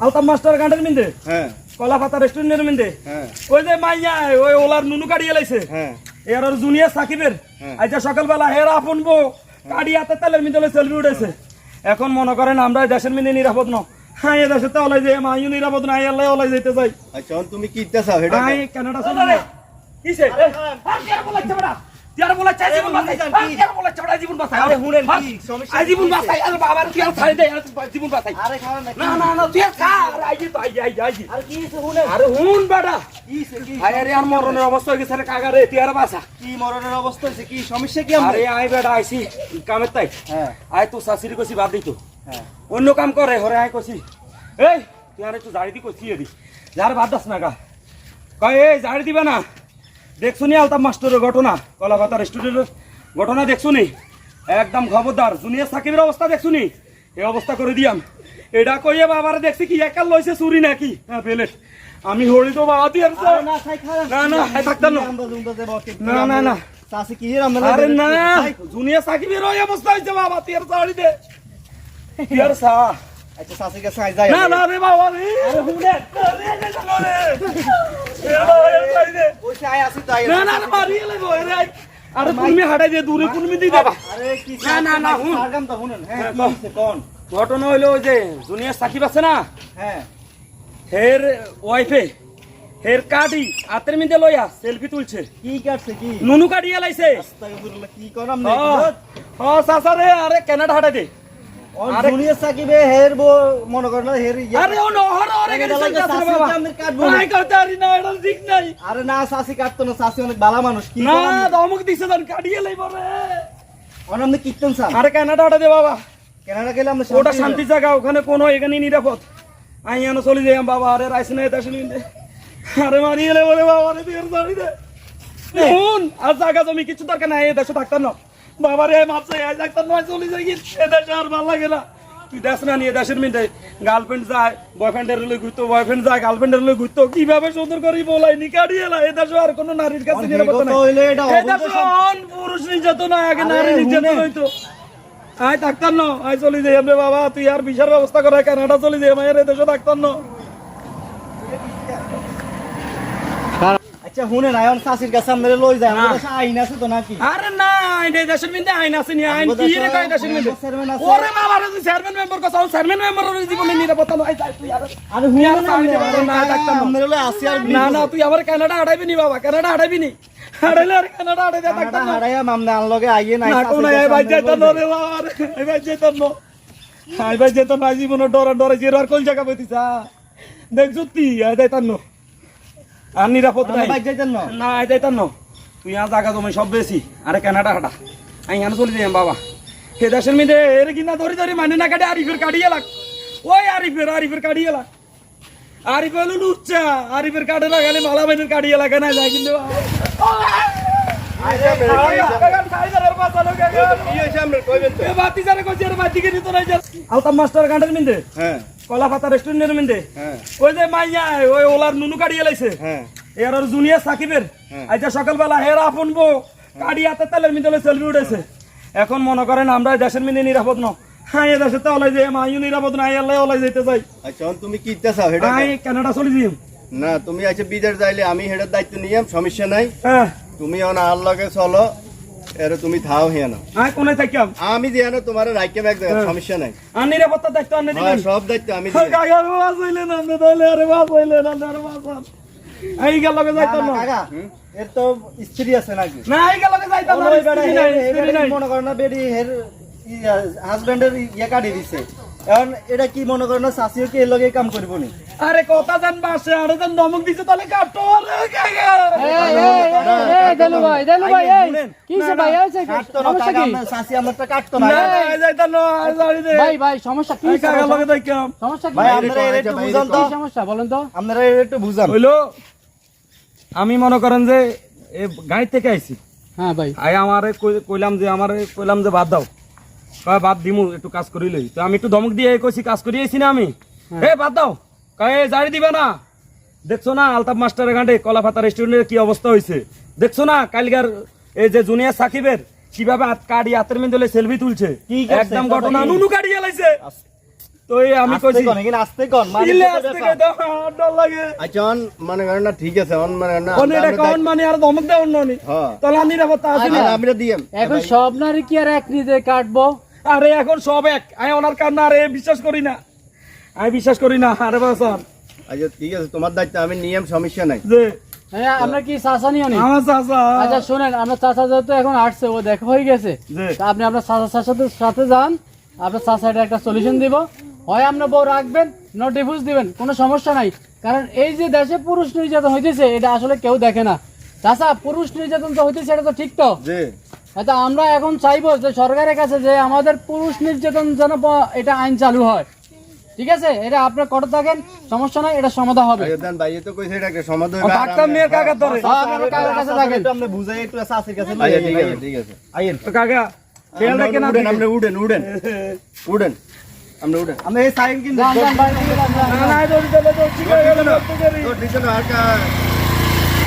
আলতাম master গান্ডের মিন্দে হ্যাঁ কলা পাতা রেস্টুরেন্টের মিন্দে হ্যাঁ ওই যে মাইয়া ওই ওলার নুনু কাড়িয়ে লাইছে হ্যাঁ এর আর জুনিয়র সাকিবের হ্যাঁ। সকালবেলা হের আপন বউ কাড়ি হাতে তেলের মিন্দলে সেলফি উঠেছে এখন মনে করেন আমরা দেশের মিন্দে নিরাপদ ন হ্যাঁ এ দেশে তো ওলাই যে মাইও নিরাপদ না আল্লাহ ওলাই যেতে চাই আচ্ছা তুমি কি ইচ্ছা কানাডা চলে কিসে তিয়ার বলাচ্ছে বড়া তিয়ার জীবন বাঁচাই তিয়ার বলাচ্ছে বড়া জীবন বাঁচাই। আরে শুনেন কি, সমস্যা জীবন বাঁচাই আরে বাবা তুই আর ছাড়ি দে আর জীবন বাঁচাই। আরে খাওয়া না না না না তুই খা আরে আই তো আই আই আই আর কি হইছে শুনেন? আরে হুন বেটা। কি হইছে, কি আরে অবস্থা হয়ে গেছে রে কাগারে তুই আর বাঁচা। কি অবস্থা হইছে কি সমস্যা কি আরে আই বেটা আইছি কামের তাই। হ্যাঁ। আই তো শাশুড়ি কইছি বাদ দিত হ্যাঁ। অন্য কাম করে হরে আই কইছি। এই তুই আর একটু জাড়ি দি কইছি দি যার বাদ দাস না গা কয় এই জাড়ি দিবে না। দেখছ নি আলতাম মাস্টারের ঘটনা? কলাপাতা রেস্টুরেন্টের ঘটনা দেখছ নি একদম খবরদার। জুনিয়র সাকিবের অবস্থা দেখছ নি এই অবস্থা করে দিয়াম। এটা কইয়ে বাবারে দেখছি কি একাল লইছে চুরি নাকি? হ্যাঁ বেলেট আমি হরি তো বাবা দিয়ে না না, না, থাকতাম না। না, আরে না জুনিয়র সাকিবের ওই অবস্থা হয়েছে বাবা তিয়ার দে। তিয়ার সা। আচ্ছা কাছে আই যাই। না না রে বাবা রে। আরে হুনে। আই আসি তাই না না রে মারিয়ে লাগবো রে। আরে তুমি হাঁটাই দিয়ে দূরে কোনমি দি। বাবা আরে কি না, না, না, হুন। হ্যাঁ হ্যাঁ, ঘটনা হইল ওই যে জুনিয়র সাকিব আছে না? হ্যাঁ। হের ওয়াইফে হের কাটি হাতের মধ্যে লইয়া সেলফি তুলছে। কি কাটছে কি? নুনু কাটিয়ে লাইছে। কি করাম না ও সাসা রে আরে কেনাডা হাঁটাই দে। আরে- মনে হের ইয়া- না এটা ঠিক না চাষি কাটতো না চাষি অনেক ভালো মানুষ না দিছে কাটিয়ে লাইব রে। কীর্তন আরে দে বাবা। কেনাডা গেলে আমরা ওটা শান্তি জায়গা ওখানে কোনো এখানে নিরাপদ। আই এনে চলে যাই বাবা আরে রাইস নাই তা শুনি দে আরে মারিয়ে বলে বাবা আরে তুই দাঁড়ি দে শুন আর জায়গা জমি কিছু দরকার নাই এ দেশে থাকতাম না। বাবা রে মাপছে এই থাকতাম না চলে যাই এ দেশে আর ভালো লাগে না। তুই দেশ না নিয়ে দেশের মিনটে গার্লফ্রেন্ড যায় বয়ফ্রেন্ডের লই ঘুরতো বয়ফ্রেন্ড যায় গার্লফ্রেন্ডের লই ঘুরতো কীভাবে সুন্দর করে বলাই নি কাটিয়ে এলা। এ দেশে আর কোনো নারীর কাছে নিরাপত্তা নাই। এ দেশে অন পুরুষ নির্যাতন না আগে নারী নির্যাতন। হইতো। আয় থাকতাম না। আয় চলে যাই। আমরা বাবা তুই আর বিশাল ব্যবস্থা করে কানাডা চলে যাই। মায়ের দেশে থাকতাম না। আচ্ছা শুনে না এখন চাষির কাছে আমরা লই যায়। আমাদের কাছে আইন আছে তো নাকি? আরে না আইন এই দেশের মিন্দে আইন আছে নি আইন কি রে কয় দেশের মিন্দে। ওরে বাবা রে চেয়ারম্যান মেম্বার কথা চেয়ারম্যান মেম্বার জীবনে নিরাপত্তা নয় যাই তুই আর। আরে শুনে আর না না। আমরা লই আসি আর না না তুই আবার কানাডা হাঁটাইবি নি বাবা কানাডা হাঁটাইবি নি। হাঁটাইলে আর কানাডা কানাডা থাকতাম না। হারাইয়া মামনে আনলগে আইয়ে নাই না কোন আমরা যেত লই না। রে বাবা রে এই ভাই যেত না। এই ভাই যেত না জীবন ডরে ডরে কোন জায়গা সত্যি এই যাইতাম না। আর নিরাপদ নাই বাইক যাইতেন না না এই যাইতাম না তুই আর জায়গা জমি সব বেশি আরে কানাডা হাঁটা আমি এখানে চলে যাই বাবা সে দেশের মধ্যে এর কিনা ধরি ধরি মানে না কাটে আরিফের কাটিয়ে লাগ ওই আরিফের আরিফের কাটিয়ে লাগ আরিফ হলো লুচ্চা আরিফের কাটে লাগালে মালা বাইনের কাটিয়ে লাগে না যায় কিন্তু আলতাম মাস্টার গান্ডের মিন্দে হ্যাঁ কলা পাতা রেস্টুরেন্টের মিন্দে হ্যাঁ। ওই যে মাইয়া ওই ওলার নুনু কাটিয়ে লাইছে হ্যাঁ। এর আর জুনিয়র সাকিবের। হ্যাঁ। আজ সকালবেলা হের আপন বউ কাড়ি হাতে তেলের মিদলে সেলফি উঠেছে এখন মনে করেন আমরা দেশের মিনে নিরাপদ ন। হ্যাঁ এ দেশে তো ওলাই মাইও নিরাপদ না আল্লাহ ওলাই যেতে চাই। আচ্ছা তুমি কি ইচ্ছা চাও আমি কানাডা চলে যাই। না তুমি আচ্ছা বিদেশ যাইলে আমি হেটার দায়িত্ব নিয়াম সমস্যা নাই। তুমি আর লগে চলো এর তুমি থাও হিয়া না আমি কোনে থাকিম? আমি দিয়ে না তোমার রাইকে ব্যাগ হ্যাঁ। সমস্যা নাই। আর নিরাপত্তা দায়িত্ব আনে হ্যাঁ, দিবেন সব দায়িত্ব আমি দিই। কাকা বাস না আপনি তাহলে আরে বাস হইলে না আরে বাস এই গেল লগে যাইতাম না, না। কাকা, এর তো স্ত্রী আছে নাকি? না এই গেল লগে যাইতাম না স্ত্রী নাই, স্ত্রী নাই। মনে কর না বেডি হের হাজবেন্ডের ইয়া কাটি দিছে। এখন এটা কি মনে করো না শাশিও কি এর লগে কাম করব নি আরে কথা জান বাসে আরে জান দমক দিছে তাহলে কাটো। আরে কাকা দেলু ভাই দেলু ভাই এই কি সে ভাই আছে কাটতো না সমস্যা কি? আমরা আমারটা কাটতো না। না এই দে ভাই ভাই সমস্যা কি? কাকা লগে দেখাম সমস্যা কি? ভাই আপনারা এর একটু বুঝান তো। সমস্যা বলেন তো। আপনারা এর একটু বুঝান। হইল আমি মনে করেন যে এ গাড়ি থেকে আইছি। হ্যাঁ ভাই। আই আমারে কই- কইলাম যে আমারে কইলাম যে বাদ দাও। কয় বাদ দিমু একটু কাজ করি লই। তো আমি একটু ধমক দিয়ে কইছি কাজ করি আইছি না আমি। এ বাদ দাও। কয় জারি দিবে না। দেখছ না আলতাফ মাস্টারের ঘাটে কলাপাতা রেস্টুরেন্টের কি অবস্থা হয়েছে দেখছ না কালকার এই যে জুনিয়ার সাকিবের কীভাবে কাড়ি হাতের মেন্দলে সেলফি তুলছে? কি একদম ঘটনা নুনু কাড়ি গেলাইছে তো আমি কইছি কন এখানে আস্তে কন মানে ইলে আসতে গে দাও আমার ডর লাগে। আচ্ছা অন না ঠিক আছে অন মানে না কোন এটা কোন মানে আর ধমক দেও নি হ্যাঁ তাহলে আমি নিরাপত্তা আছি না। আমরা দিয়েম। এখন সব নারী কি আর এক নিজে কাটবো? আরে এখন সব এক। আমি ওনার কান্না আরে বিশ্বাস করি না। আমি বিশ্বাস করি না আরে বাসান আচ্ছা ঠিক আছে তোমার দায়িত্ব আমি নিয়ম সমস্যা নাই। যে হ্যাঁ আমরা কি নি আমার চাচা। আচ্ছা শোনেন আমরা চাষা যেহেতু এখন আসছে ও দেখা হয়ে গেছে আপনি আপনার চাচার সাথে সাথে যান আপনার চাষা এটা একটা সলিউশন দিব। হয় আপনার বউ রাখবেন ন ডিভোর্স দিবেন কোনো সমস্যা নাই। কারণ এই যে দেশে পুরুষ নির্যাতন হইতেছে এটা আসলে কেউ দেখে না। চাষা পুরুষ নির্যাতন তো হইতেছে এটা তো ঠিক তো? জি। আচ্ছা আমরা এখন চাইব যে সরকারের কাছে যে আমাদের পুরুষ নির্যাতন যেন এটা আইন চালু হয়। ঠিক আছে? এটা আপনার কত থাকেন সমস্যা নাই এটা সমাধান হবে। দেন ভাই তো কইছে এটা সমাধান ও ডাক্তার মেয়ের কাকা ধরে। আপনারা কাছে থাকেন। আপনি বুঝাই একটু চাষির কাছে ঠিক আছে ঠিক আছে। আইন তো কাকা খেয়াল রাখেন আমরা উঠেন আমরা উঠেন। উঠেন উঠে আমরা এই সাইন কিন্তু। না না দৌড়ি চলে তো ঠিক হয়ে গেল তো দিতে না আর কা-